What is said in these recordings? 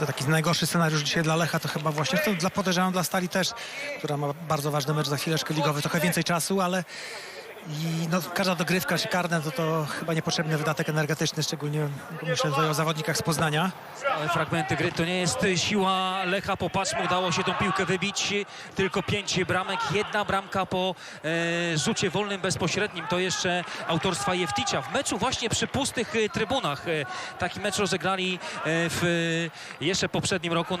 To taki najgorszy scenariusz dzisiaj dla Lecha to chyba właśnie, to dla podejrzewam dla Stali też, która ma bardzo ważny mecz za chwileczkę ligowy, trochę więcej czasu, ale i no, każda dogrywka czy karne to, to chyba niepotrzebny wydatek energetyczny, szczególnie myślę tutaj o zawodnikach z Poznania. Ale fragmenty gry to nie jest siła Lecha. Popatrzmy, udało się tą piłkę wybić. Tylko pięć bramek, jedna bramka po e, rzucie wolnym bezpośrednim. To jeszcze autorstwa Jefticia. W meczu właśnie przy pustych e, trybunach. E, taki mecz rozegrali e, w jeszcze poprzednim roku.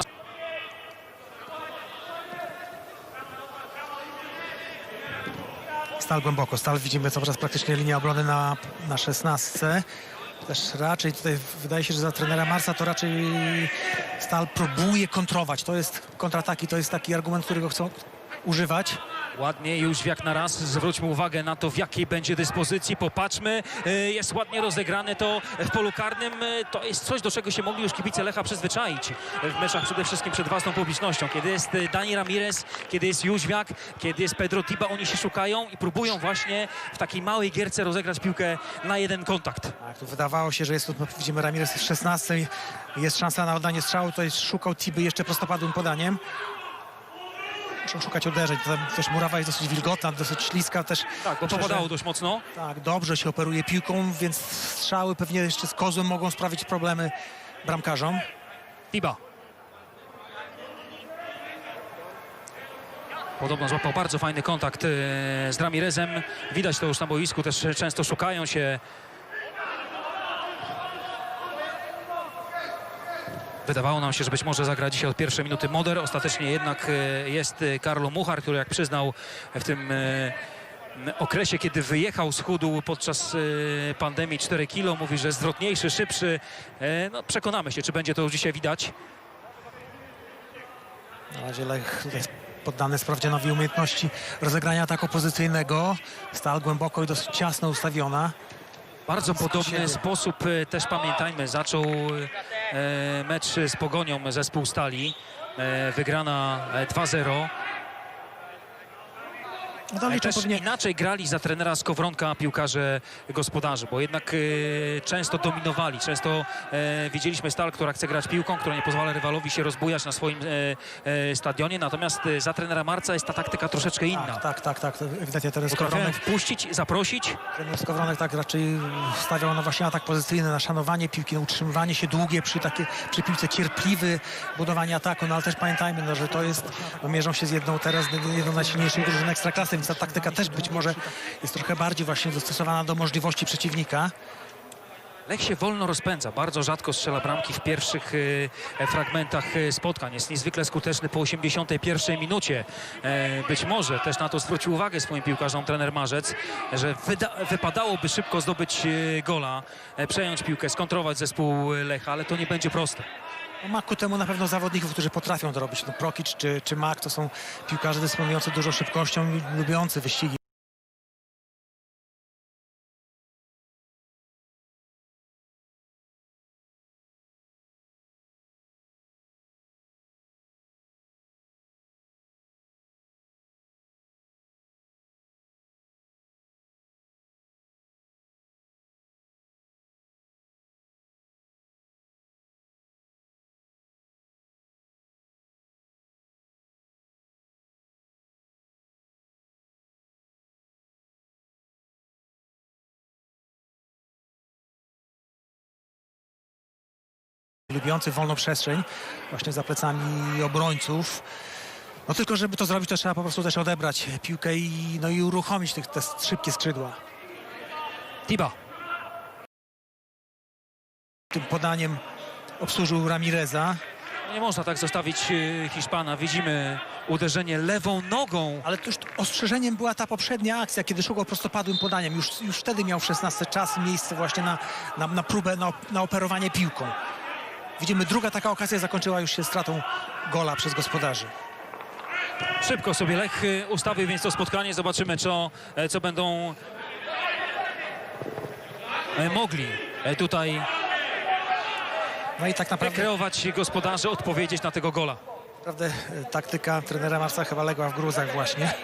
Stal głęboko. Stal widzimy cały czas praktycznie linia obrony na, na 16. Też raczej tutaj wydaje się, że za trenera Marsa to raczej Stal próbuje kontrować. To jest kontrataki, to jest taki argument, którego chcą używać. Ładnie już jak na raz. Zwróćmy uwagę na to, w jakiej będzie dyspozycji. Popatrzmy. E, Jest ładnie rozegrane to w polu karnym. To jest coś, do czego się mogli już kibice Lecha przyzwyczaić w meczach przede wszystkim przed własną publicznością. Kiedy jest e, Dani Ramirez, kiedy jest Jóźwiak, kiedy jest Pedro Tiba, oni się szukają i próbują właśnie w takiej małej gierce rozegrać piłkę na jeden kontakt. Tak, tu wydawało się, że jest tu, no, widzimy Ramirez w 16. Jest szansa na oddanie strzału. Tutaj szukał Tiby jeszcze prostopadłym podaniem. Muszą szukać uderzeń. Tam też murawa jest dosyć wilgotna, dosyć śliska też. Tak, bo popadało dość mocno. Tak, dobrze się operuje piłką, więc strzały pewnie jeszcze z kozłem mogą sprawić problemy bramkarzom. Tiba. Podobno złapał bardzo fajny kontakt e, z Ramirezem. Widać to już na boisku, też często szukają się. Wydawało nam się, że być może zagra dzisiaj od pierwszej minuty Moder. Ostatecznie jednak e, jest e, Karlo Muchar, który jak przyznał w tym e, okresie, kiedy wyjechał z chudu podczas pandemii 4 kilo, mówi, że zwrotniejszy, szybszy. No, przekonamy się, czy będzie to już dzisiaj widać. Na razie Lech poddany sprawdzianowi umiejętności rozegrania ataku pozycyjnego. Stal głęboko i dosyć ciasno ustawiona. Bardzo podobny sposób też pamiętajmy, zaczął mecz z Pogonią zespół Stali. E, wygrana e, 2-0. No też pewnie inaczej grali za trenera Skowronka piłkarze gospodarzy, bo jednak e, często dominowali, często e, widzieliśmy Stal, która chce grać piłką, która nie pozwala rywalowi się rozbujać na swoim e, e, stadionie, natomiast e, za trenera Marca jest ta taktyka troszeczkę inna. Tak, tak, tak, tak. Ewidentnie Skowronek, wpuścić, zaprosić, ten Skowronek tak raczej stawiał na właśnie atak pozycyjny, na szanowanie piłki, na utrzymywanie się długie przy, takie, przy piłce, cierpliwy budowanie ataku, no ale też pamiętajmy, no, że to jest, no, mierzą się z jedną teraz, jedną najsilniejszych drużyn Ekstraklasy, więc ta taktyka też być może jest trochę bardziej właśnie dostosowana do możliwości przeciwnika. Lech się wolno rozpędza, bardzo rzadko strzela bramki w pierwszych e, fragmentach e, spotkań. Jest niezwykle skuteczny po 81 minucie. E, być może też na to zwrócił uwagę swoim piłkarzom trener Marzec, że wypadałoby szybko zdobyć gola, przejąć piłkę, skontrować zespół Lecha, ale to nie będzie proste. Ma ku temu na pewno zawodników, którzy potrafią to robić. No, Prokic czy, czy Mak to są piłkarze dysponujący dużą szybkością lubiący wyścigi. Lubiący wolną przestrzeń właśnie za plecami obrońców. No tylko żeby to zrobić, to trzeba po prostu też odebrać piłkę i, no i uruchomić tych, te szybkie skrzydła. Tiba. Tym podaniem obsłużył Ramireza, No nie można tak zostawić e, Hiszpana. Widzimy uderzenie lewą nogą. ale tuż ostrzeżeniem była ta poprzednia akcja, kiedy szukał prostopadłym podaniem. Już, już wtedy miał w 16 czas i miejsce właśnie na, na, na próbę, na, na operowanie piłką. Widzimy, druga taka okazja zakończyła już się stratą gola przez gospodarzy. Szybko sobie Lech e, ustawił więc to spotkanie. Zobaczymy, co, e, co będą e, mogli e, tutaj No i tak naprawdę... kreować gospodarze, odpowiedzieć na tego gola. Naprawdę taktyka trenera Marca chyba legła w gruzach właśnie.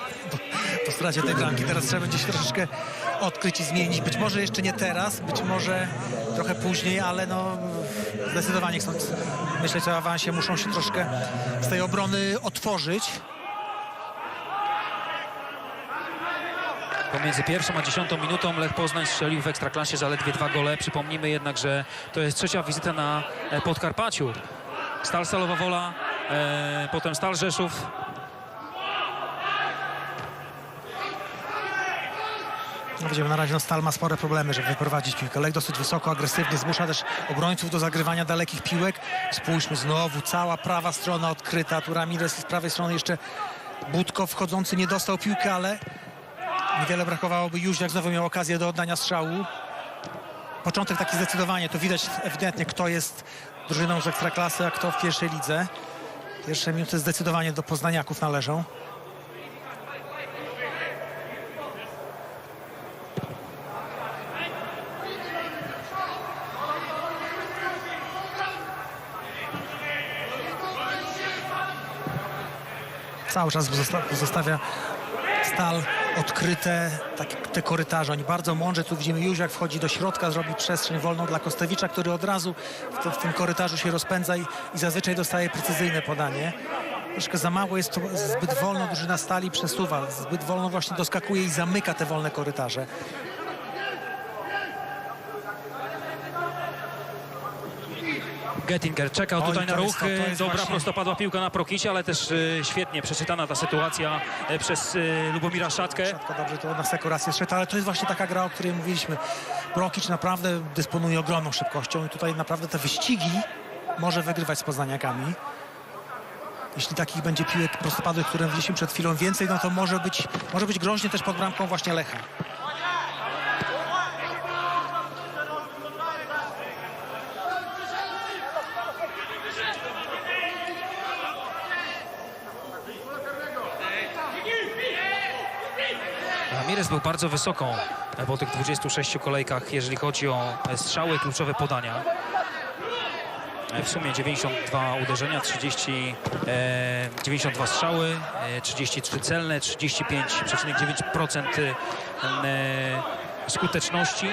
Po stracie tej bramki. Teraz trzeba będzie się troszeczkę odkryć i zmienić. Być może jeszcze nie teraz, być może trochę później, ale no zdecydowanie chcąc myśleć o awansie, muszą się troszkę z tej obrony otworzyć. Pomiędzy pierwszą a dziesiątą minutą Lech Poznań strzelił w Ekstraklasie zaledwie dwa gole. Przypomnijmy jednak, że to jest trzecia wizyta na e, Podkarpaciu. Stal Stalowa Wola, e, potem Stal Rzeszów. Widzimy na razie, no Stal ma spore problemy, żeby wyprowadzić piłkę. Lech dosyć wysoko, agresywnie, zmusza też obrońców do zagrywania dalekich piłek. Spójrzmy znowu, cała prawa strona odkryta. Tu Ramirez z prawej strony jeszcze Budko wchodzący nie dostał piłkę, ale niewiele brakowałoby. Jóźwiak znowu miał okazję do oddania strzału. Początek taki zdecydowanie, to widać ewidentnie, kto jest drużyną z Ekstraklasy, a kto w pierwszej lidze. Pierwsze minuty zdecydowanie do Poznaniaków należą. Cały czas pozostawia stal odkryte te korytarze. Oni bardzo mądrze, tu widzimy Jóźwiak wchodzi do środka, zrobi przestrzeń wolną dla Kostewicza, który od razu w, te, w tym korytarzu się rozpędza i, i zazwyczaj dostaje precyzyjne podanie. Troszkę za mało jest to zbyt wolno drużyna stali przesuwa, zbyt wolno właśnie doskakuje i zamyka te wolne korytarze. Gettinger czekał tutaj na ruch. Dobra, właśnie- prostopadła piłka na Prokicie, ale też e, świetnie przeczytana ta sytuacja e, przez e, Lubomira Szatkę. Szatka dobrze to na sekurację szedł, ale to jest właśnie taka gra, o której mówiliśmy. Brokic naprawdę dysponuje ogromną szybkością i tutaj naprawdę te wyścigi może wygrywać z Poznaniakami. Jeśli takich będzie piłek prostopadłych, które widzieliśmy przed chwilą więcej, no to może być, może być groźnie też pod bramką właśnie Lecha. Ramirez był bardzo wysoko e, po tych 26 kolejkach, jeżeli chodzi o e, strzały, kluczowe podania. E, W sumie 92 uderzenia, 30, e, 92 strzały, e, 33 celne, 35,9% e, skuteczności.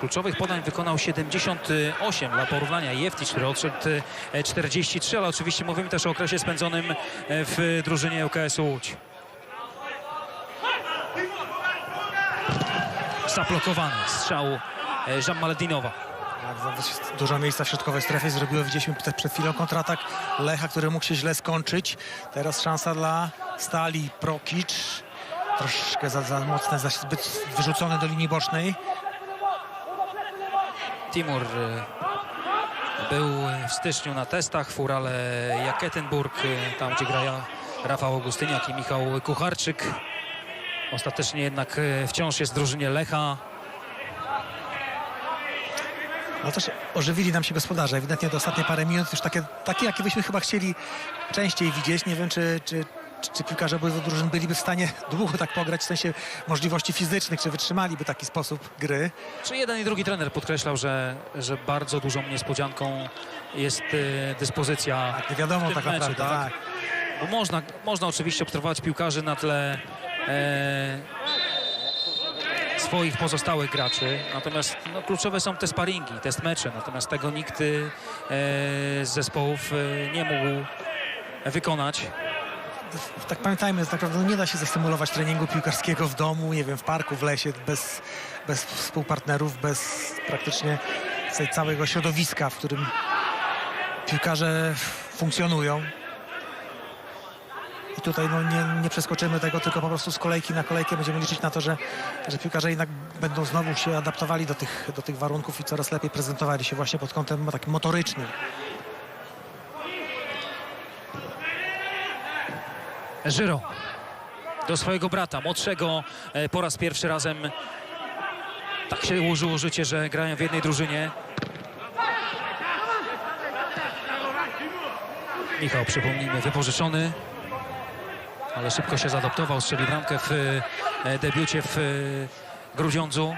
Kluczowych podań wykonał 78 dla porównania. Jeftić, który odszedł e, 43, ale oczywiście mówimy też o okresie spędzonym w drużynie UKS-u Łódź. Zablokowany strzał e, Jean Maledinowa. Tak, dużo miejsca w środkowej strefie zrobiło. Widzieliśmy przed chwilą kontratak Lecha, który mógł się źle skończyć. Teraz szansa dla Stali. Prokic. Troszkę za, za mocne, za zbyt wyrzucony do linii bocznej. Timur e, był w styczniu na testach w Urale Jaketenburg, e, tam gdzie grają Rafał Augustyniak i Michał Kucharczyk. Ostatecznie jednak e, wciąż jest drużynie Lecha. No też ożywili nam się gospodarze. Ewidentnie te ostatnie parę minut już takie, takie jakie byśmy chyba chcieli częściej widzieć. Nie wiem, czy, czy, czy, czy piłkarze obydwu drużyn byliby w stanie długo tak pograć, w sensie możliwości fizycznych, czy wytrzymaliby taki sposób gry. Czy jeden i drugi trener podkreślał, że, że bardzo dużą niespodzianką jest e, dyspozycja Nie wiadomo tak meczu, naprawdę. tak? tak. Bo można, można oczywiście obserwować piłkarzy na tle swoich pozostałych graczy, natomiast no, kluczowe są te sparingi, te mecze, natomiast tego nikt e, z zespołów e, nie mógł wykonać. tak pamiętajmy, tak naprawdę nie da się zastymulować treningu piłkarskiego w domu, nie wiem, w parku, w lesie, bez, bez współpartnerów, bez praktycznie całego środowiska, w którym piłkarze funkcjonują. I tutaj no, nie, nie przeskoczymy tego, tylko po prostu z kolejki na kolejkę będziemy liczyć na to, że, że piłkarze jednak będą znowu się adaptowali do tych, do tych warunków i coraz lepiej prezentowali się właśnie pod kątem takim motorycznym. Żyro do swojego brata, młodszego e, po raz pierwszy razem. Tak się ułożyło życie, że grają w jednej drużynie. Michał, przypomnijmy, wypożyczony, ale szybko się zaadoptował, strzelił bramkę w e, debiucie w e, Grudziądzu.